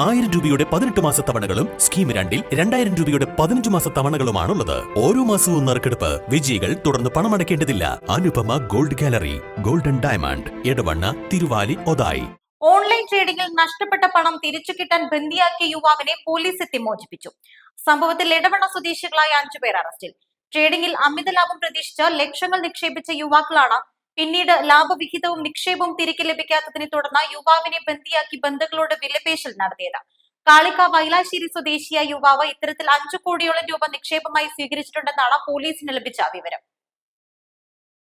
ആയിരം രൂപയുടെ പതിനെട്ട് മാസ തവണകളും സ്കീം രണ്ടിൽ രണ്ടായിരം രൂപയുടെ പതിനഞ്ച് മാസ തവണകളുമാണുള്ളത്. ഓരോ മാസവും നറുക്കെടുപ്പ് വിജയികൾ തുടർന്ന് പണമടയ്ക്കേണ്ടതില്ല. Anupama gold gallery golden diamond Edavanna Thiruvali Othayi. Online ട്രേഡിംഗിൽ നഷ്ടപ്പെട്ട പണം തിരിച്ചു കിട്ടാൻ ബന്ദിയാക്കിയ യുവാവിനെ പോലീസ് എത്തി മോചിപ്പിച്ചു. സംഭവത്തിൽ ഇടവണ്ണ സ്വദേശികളായ അഞ്ചുപേർ അറസ്റ്റിൽ. ട്രേഡിംഗിൽ അമിത ലാഭം പ്രതീക്ഷിച്ച് ലക്ഷങ്ങൾ നിക്ഷേപിച്ച യുവാക്കളാണ് പിന്നീട് ലാഭവിഹിതവും നിക്ഷേപവും തിരികെ ലഭിക്കാത്തതിനെ തുടർന്ന് യുവാവിനെ ബന്ദിയാക്കി ബന്ധുക്കളോട് വിലപേശൽ നടത്തിയത്. കാളിക്ക വൈലാശ്ശേരി സ്വദേശിയായ യുവാവ് ഇത്തരത്തിൽ അഞ്ചു കോടിയോളം രൂപ നിക്ഷേപമായി സ്വീകരിച്ചിട്ടുണ്ടെന്നാണ് പോലീസിന് ലഭിച്ച വിവരം.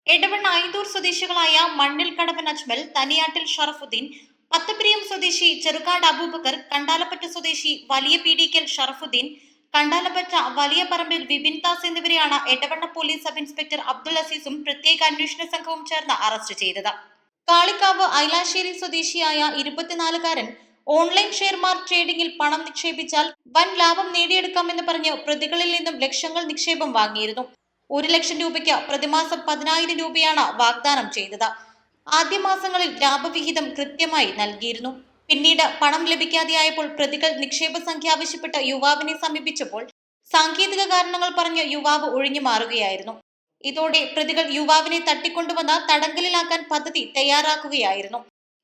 എടവൺ ഐന്തൂർ സ്വദേശികളായ മണ്ണിൽ കടവൻ അജ്മൽ തനിയാട്ടിൽ ഷറഫുദ്ദീൻ പത്തപ്രിയം സ്വദേശി ചെറുകാട് അബൂബക്കർ കണ്ടാലപ്പറ്റ സ്വദേശി വലിയ പീഡിക്കൽ ഷറഫുദ്ദീൻ കണ്ടാലപ്പറ്റ വലിയ പറമ്പിൽ വിപിൻ ദാസ് എന്നിവരെയാണ് Edavanna police sub inspector Abdul അസീസും പ്രത്യേക അന്വേഷണ സംഘവും ചേർന്ന് അറസ്റ്റ് ചെയ്തത്. കാളിക്കാവ് ഐലാശ്ശേരി സ്വദേശിയായ ഇരുപത്തിനാലുകാരൻ ഓൺലൈൻ ഷെയർ മാർക്ക് ട്രേഡിംഗിൽ പണം നിക്ഷേപിച്ചാൽ വൻ ലാഭം നേടിയെടുക്കാമെന്ന് പറഞ്ഞ് പ്രതികളിൽ നിന്നും ലക്ഷങ്ങൾ നിക്ഷേപം വാങ്ങിയിരുന്നു. ഒരു ലക്ഷം രൂപയ്ക്ക് പ്രതിമാസം പതിനായിരം രൂപയാണ് വാഗ്ദാനം ചെയ്തത്. ആദ്യ മാസങ്ങളിൽ ലാഭവിഹിതം കൃത്യമായി നൽകിയിരുന്നു. പിന്നീട് പണം ലഭിക്കാതെയായപ്പോൾ പ്രതികൾ നിക്ഷേപ സംഖ്യ ആവശ്യപ്പെട്ട് യുവാവിനെ സമീപിച്ചപ്പോൾ സാങ്കേതിക കാരണങ്ങൾ പറഞ്ഞ് യുവാവ് ഒഴിഞ്ഞു മാറുകയായിരുന്നു. ഇതോടെ പ്രതികൾ യുവാവിനെ തട്ടിക്കൊണ്ടുവന്ന് തടങ്കലിലാക്കാൻ പദ്ധതി തയ്യാറാക്കുകയായിരുന്നു.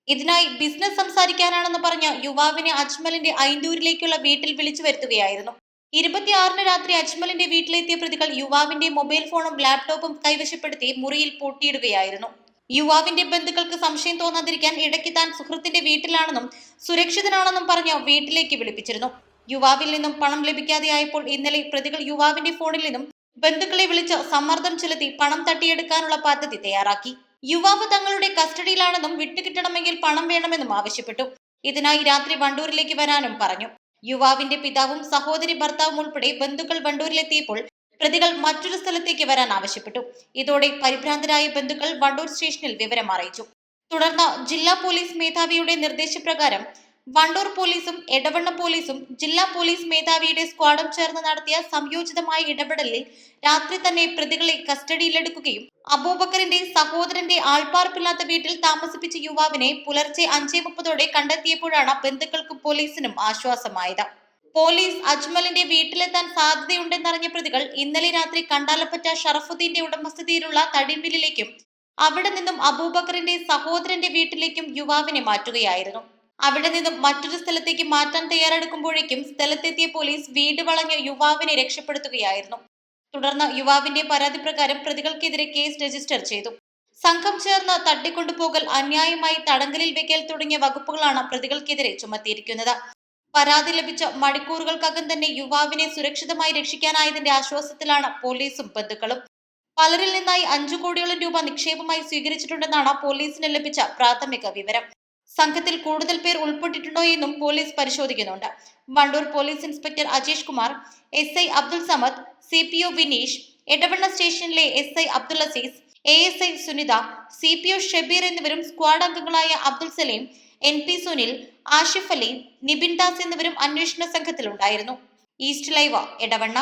ഇതിനായി ബിസിനസ് സംസാരിക്കാനാണെന്ന് പറഞ്ഞ് യുവാവിനെ അജ്മലിന്റെ ഐന്തൂരിലേക്കുള്ള വീട്ടിൽ വിളിച്ചു വരുത്തുകയായിരുന്നു. ഇരുപത്തിയാറിന് രാത്രി അജ്മലിന്റെ വീട്ടിലെത്തിയ പ്രതികൾ യുവാവിന്റെ മൊബൈൽ ഫോണും ലാപ്ടോപ്പും കൈവശപ്പെടുത്തി മുറിയിൽ പൂട്ടിയിടുകയായിരുന്നു. യുവാവിന്റെ ബന്ധുക്കൾക്ക് സംശയം തോന്നാതിരിക്കാൻ ഇടയ്ക്ക് താൻ സുഹൃത്തിന്റെ വീട്ടിലാണെന്നും സുരക്ഷിതനാണെന്നും പറഞ്ഞ് വീട്ടിലേക്ക് വിളിപ്പിച്ചിരുന്നു. യുവാവിൽ നിന്നും പണം ലഭിക്കാതെയായപ്പോൾ ഇന്നലെ പ്രതികൾ യുവാവിന്റെ ഫോണിൽ നിന്നും ബന്ധുക്കളെ വിളിച്ച് സമ്മർദ്ദം ചെലുത്തി പണം തട്ടിയെടുക്കാനുള്ള പദ്ധതി തയ്യാറാക്കി. യുവാവ് തങ്ങളുടെ കസ്റ്റഡിയിലാണെന്നും വിട്ടുകിട്ടണമെങ്കിൽ പണം വേണമെന്നും ആവശ്യപ്പെട്ടു. ഇതിനായി രാത്രി വണ്ടൂരിലേക്ക് വരാനും പറഞ്ഞു. യുവാവിന്റെ പിതാവും സഹോദരി ഭർത്താവും ഉൾപ്പെടെ ബന്ധുക്കൾ വണ്ടൂരിലെത്തിയപ്പോൾ പ്രതികൾ മറ്റൊരു സ്ഥലത്തേക്ക് വരാൻ ആവശ്യപ്പെട്ടു. ഇതോടെ പരിഭ്രാന്തരായ ബന്ധുക്കൾ വണ്ടൂർ സ്റ്റേഷനിൽ വിവരം അറിയിച്ചു. തുടർന്ന് ജില്ലാ പോലീസ് മേധാവിയുടെ നിർദ്ദേശപ്രകാരം വണ്ടൂർ പോലീസും എടവണ്ണ പോലീസും ജില്ലാ പോലീസ് മേധാവിയുടെ സ്ക്വാഡും ചേർന്ന് നടത്തിയ സംയോജിതമായ ഇടപെടലിൽ രാത്രി തന്നെ പ്രതികളെ കസ്റ്റഡിയിലെടുക്കുകയും അബൂബക്കറിന്റെ സഹോദരന്റെ ആൾപ്പാർപ്പില്ലാത്ത വീട്ടിൽ താമസിപ്പിച്ച യുവാവിനെ പുലർച്ചെ അഞ്ചേ മുപ്പതോടെ കണ്ടെത്തിയപ്പോഴാണ് ബന്ധുക്കൾക്കും പോലീസിനും ആശ്വാസമായത്. പോലീസ് അജ്മലിന്റെ വീട്ടിലെത്താൻ സാധ്യതയുണ്ടെന്നറിഞ്ഞ പ്രതികൾ ഇന്നലെ രാത്രി കണ്ടാലപ്പറ്റ ഷറഫുദ്ദീന്റെ ഉടമസ്ഥതയിലുള്ള തടിമ്പിലേക്കും അവിടെ നിന്നും അബൂബക്കറിന്റെ സഹോദരന്റെ വീട്ടിലേക്കും യുവാവിനെ മാറ്റുകയായിരുന്നു. അവിടെ നിന്നും മറ്റൊരു സ്ഥലത്തേക്ക് മാറ്റാൻ തയ്യാറെടുക്കുമ്പോഴേക്കും സ്ഥലത്തെത്തിയ പോലീസ് വീട് വളഞ്ഞ് യുവാവിനെ രക്ഷപ്പെടുത്തുകയായിരുന്നു. തുടർന്ന് യുവാവിന്റെ പരാതി പ്രകാരം പ്രതികൾക്കെതിരെ കേസ് രജിസ്റ്റർ ചെയ്തു. സംഘം ചേർന്ന് തട്ടിക്കൊണ്ടുപോകൽ അന്യായമായി തടങ്കലിൽ വെക്കൽ തുടങ്ങിയ വകുപ്പുകളാണ് പ്രതികൾക്കെതിരെ ചുമത്തിയിരിക്കുന്നത്. പരാതി ലഭിച്ച മണിക്കൂറുകൾക്കകം തന്നെ യുവാവിനെ സുരക്ഷിതമായി രക്ഷിക്കാനായതിന്റെ ആശ്വാസത്തിലാണ് പോലീസും ബന്ധുക്കളും. പലരിൽ നിന്നായി അഞ്ചു കോടിയോളം രൂപ നിക്ഷേപമായി സ്വീകരിച്ചിട്ടുണ്ടെന്നാണ് പോലീസിന് ലഭിച്ച പ്രാഥമിക വിവരം. സംഘത്തിൽ കൂടുതൽ പേർ ഉൾപ്പെട്ടിട്ടുണ്ടോ എന്നും പോലീസ് പരിശോധിക്കുന്നുണ്ട്. Wandoor police inspector Ajesh Kumar S I Abdul Samad C P O Vineesh Edavanna സ്റ്റേഷനിലെ S I Abdul Azeez A S I Sunitha C P O Shabeer എന്നിവരും സ്ക്വാഡ് അംഗങ്ങളായ അബ്ദുൾ സലീം എൻ പി സുനിൽ ആഷിഫ് അലി നിബിൻ ദാസ് എന്നിവരും അന്വേഷണ സംഘത്തിലുണ്ടായിരുന്നു. East live Edavanna.